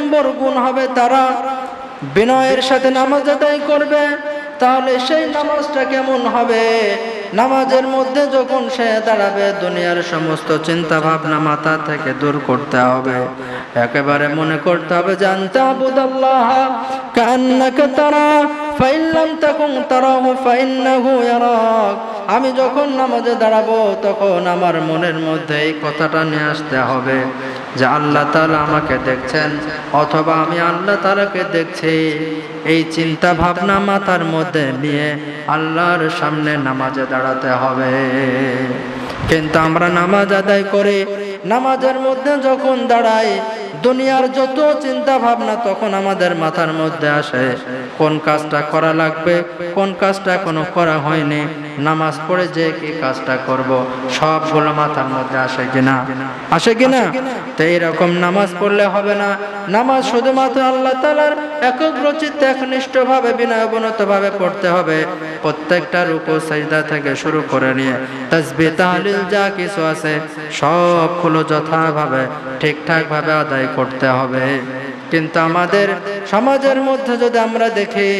নম্বর গুণ হবে তারা। বিনয়ের সাথে নামাজ আদায় করবে, তাহলে সেই নামাজটা কেমন হবে? নামাজের মধ্যে যখন সে দাঁড়াবে, দুনিয়ার সমস্ত চিন্তা ভাবনা মাথা থেকে দূর করতে হবে। একেবারে মনে করতে হবে জানতে আবুদাল্লাহ, কান্নাকে তারা ফাইল্লাম তখন তারাহু, ফাইন্নাহু ইয়ারাক। আমি যখন নামাজে দাঁড়াবো, তখন আমার মনের মধ্যে এই কথাটা নিয়ে আসতে হবে। যে আল্লাহ তালা আমাকে দেখছেন অথবা আমি আল্লাহ তালাকে দেখছি, এই চিন্তা ভাবনা মাথার মধ্যে নিয়ে আল্লাহর সামনে নামাজে দাঁড়াতে হবে। কিন্তু আমরা নামাজ আদায় করে, নামাজের মধ্যে যখন দাঁড়াই দুনিয়ার যত চিন্তা ভাবনা তখন আমাদের মাথার মধ্যে আসে। কোন কাজটা করা লাগবে, কোন কাজটা এখনও করা হয়নি, নামাজ পড়ে যে কি কাজটা করব, সবগুলো মাথার মধ্যে আসে কিনা আসে কিনা তো এইরকম নামাজ পড়লে হবে না। নামাজ শুধুমাত্র আল্লাহ তালার একগ্রচিত্তে একনিষ্ঠ ভাবে বিনয়বনত ভাবে পড়তে হবে। প্রত্যেকটা রুকু সাজদা থেকে শুরু করে নিয়ে তসবি তাহলিল যা কিছু আছে সবগুলো যথাভাবে ঠিকঠাক ভাবে আদায় করতে হবে। কিন্তু আমাদের সমাজের মধ্যে যদি আমরা দেখি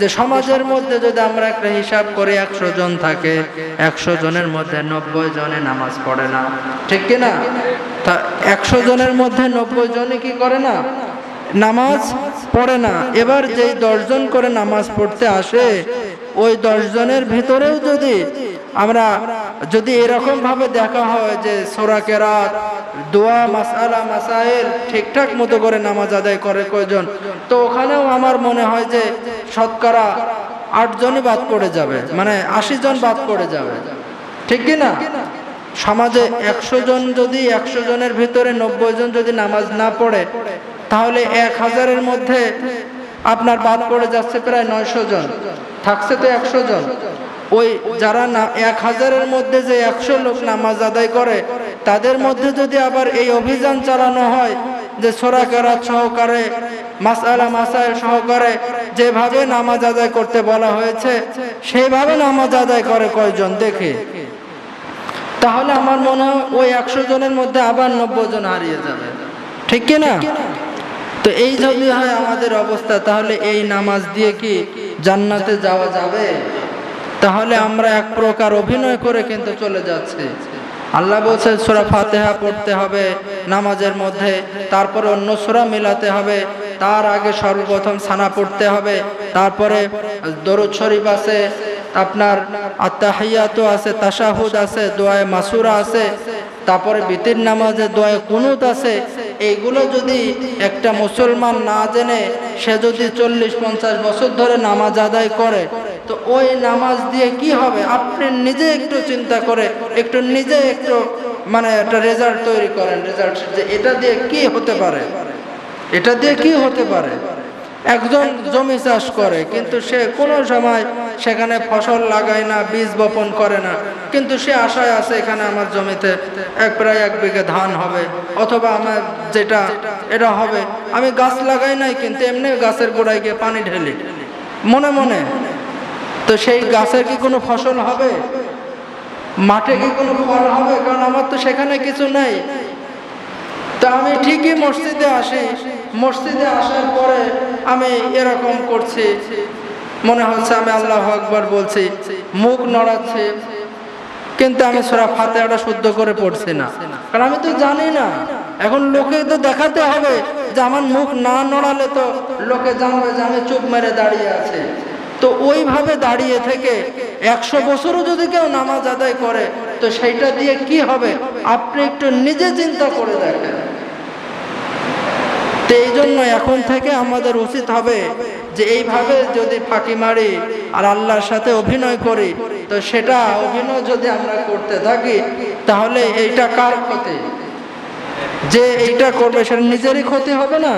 যে সমাজের মধ্যে যদি আমরা একটা হিসাব করি, একশো জন থাকে, একশো জনের মধ্যে নব্বই জনে নামাজ পড়ে না। ঠিক কিনা? তা একশো জনের মধ্যে নব্বই জনে কি করে না? নামাজ পড়ে না। এবার যেই দশজন করে নামাজ পড়তে আসে, ওই দশজনের ভিতরেও যদি আমরা, যদি এরকম ভাবে দেখা হয় যে সোরা কেরাত, দোয়া মাসালা মাসাইল ঠিকঠাক মতো করে নামাজ আদায় করে কয়জন, তো ওখানেও আমার মনে হয় যে শতকরা আটজনই বাদ পড়ে যাবে মানে আশি জন বাদ পড়ে যাবে। ঠিক কি না? সমাজে একশো জন যদি, একশো জনের ভিতরে নব্বই জন যদি নামাজ না পড়ে তাহলে এক হাজারের মধ্যে আপনার বাদ পড়ে যাচ্ছে প্রায় নয়শো জন। থাকছে তো একশো জন। ওই যারা না, এক হাজারের মধ্যে যে একশো লোক নামাজ আদায় করে, তাদের মধ্যে যদি আবার এই অভিযান চালানো হয় যে সোরা কেরাত সহকারে মাসালা মাসাইল সহকারে যেভাবে নামাজ আদায় করতে বলা হয়েছে, সেইভাবে নামাজ আদায় করে কয়জন? দেখে। তাহলে আমার মনে হয় ওই একশো জনের মধ্যে আবার নব্বই জন হারিয়ে যাবে। ঠিক কি না তো এই যদি হয় আমাদের অবস্থা তাহলে এই নামাজ দিয়ে কি জান্নাতে যাওয়া যাবে? তাহলে আমরা এক প্রকার অভিনয় করে কিন্তু চলে যাচ্ছি। আল্লাহ বলছে সুরা ফাতেহা পড়তে হবে নামাজের মধ্যে তারপরে অন্য সুরা মিলাতে হবে তার আগে সর্বপ্রথম সানা পড়তে হবে তারপরে দরুদ শরীফ আছে আপনার আত্মাহিয়াতো আছে তাশাহুদ আছে দোয়ায় মাসুরা আছে তারপরে বিতির নামাজে দোয়ায় কুনুত আছে এইগুলো যদি একটা মুসলমান না জেনে, সে যদি চল্লিশ, পঞ্চাশ বছর ধরে নামাজ আদায় করে, তো ওই নামাজ দিয়ে কি হবে? আপনি নিজে একটু চিন্তা করে, একটু নিজে একটু মানে একটা রেজাল্ট তৈরি করেন রেজাল্ট যে এটা দিয়ে কি হতে পারে? এটা দিয়ে কি হতে পারে? একজন জমি চাষ করে, কিন্তু সে কোনো সময় সেখানে ফসল লাগায় না, বীজ বপন করে না, কিন্তু সে আশায় আছে এখানে আমার জমিতে এক প্রায় এক বিঘে ধান হবে, অথবা আমার যেটা, এটা হবে। আমি গাছ লাগাই নাই, কিন্তু এমনি গাছের গোড়ায় গিয়ে পানি ঢেলি। মনে মনে। তো সেই গাছের কি কোনো ফসল হবে? মাঠে কি কোনো ফল হবে? কারণ আমার তো সেখানে কিছু নেই। তা আমি ঠিকই মসজিদে আসি। মসজিদে আসার পরে আমি এরকম করছি। মনে হচ্ছে আমি আল্লাহ আকবর বলছি, মুখ নড়াচ্ছি। কিন্তু আমি সোরা ফাতেহাটা শুদ্ধ করে পড়ছি না। কারণ আমি তো জানি না। এখন লোকে তো দেখাতে হবে যে আমার মুখ না নড়ালে তো লোকে জানবে যে আমি চুপ মেরে দাঁড়িয়ে আছে। তো ওইভাবে দাঁড়িয়ে থেকে একশো বছরও যদি কেউ নামাজ আদায় করে, তো সেইটা দিয়ে কি হবে? আপনি একটু নিজে চিন্তা করে দেখেন। তো এই জন্য এখন থেকে আমাদের উচিত হবে যে এইভাবে যদি ফাঁকি মারি আর আল্লাহর সাথে অভিনয় করি তো সেটা অভিনয় যদি আমরা করতে থাকি, তাহলে এইটা কার ক্ষতি? যে এইটা করবে, সেটা নিজেরই ক্ষতি হবে না।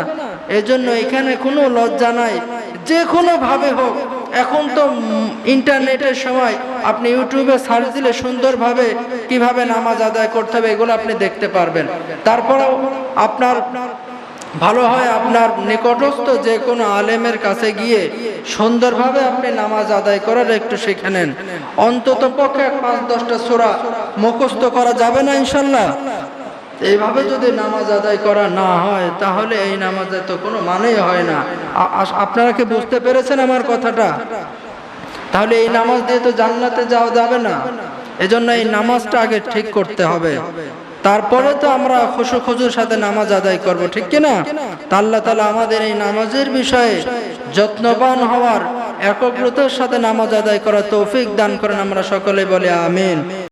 এজন্য এখানে কোনো লজ্জা নাই। যে কোনো ভাবে হোক, এখন তো ইন্টারনেটের সময় আপনি ইউটিউবে সার্চ দিলে সুন্দরভাবে কীভাবে নামাজ আদায় করতে হবে, এগুলো আপনি দেখতে পারবেন। তারপরেও আপনার ভালো হয় আপনার নিকটস্থ যে কোনো আলেমের কাছে গিয়ে সুন্দরভাবে আপনি নামাজ আদায় করার একটু শিখে নেন। অন্তত পক্ষে পাঁচ দশটা সোরা মুখস্থ করা যাবে না ইনশাল্লাহ এইভাবে যদি নামাজ আদায় করা না হয়, তাহলে এই নামাজের তো কোনো মানেই হয় না। আপনারা কি বুঝতে পেরেছেন আমার কথাটা? তাহলে এই নামাজ দিয়ে তো জান্নাতে যাওয়া যাবে না। এজন্য এই নামাজটা আগে ঠিক করতে হবে। তারপরে তো আমরা খুশু খুজুর সাথে নামাজ আদায় করব, ঠিক কিনা আল্লাহ তালা আমাদের এই নামাজের বিষয়ে যত্নবান হওয়ার একগ্রতার সাথে নামাজ আদায় করা তৌফিক দান করেন, আমরা সকলে বলে আমিন।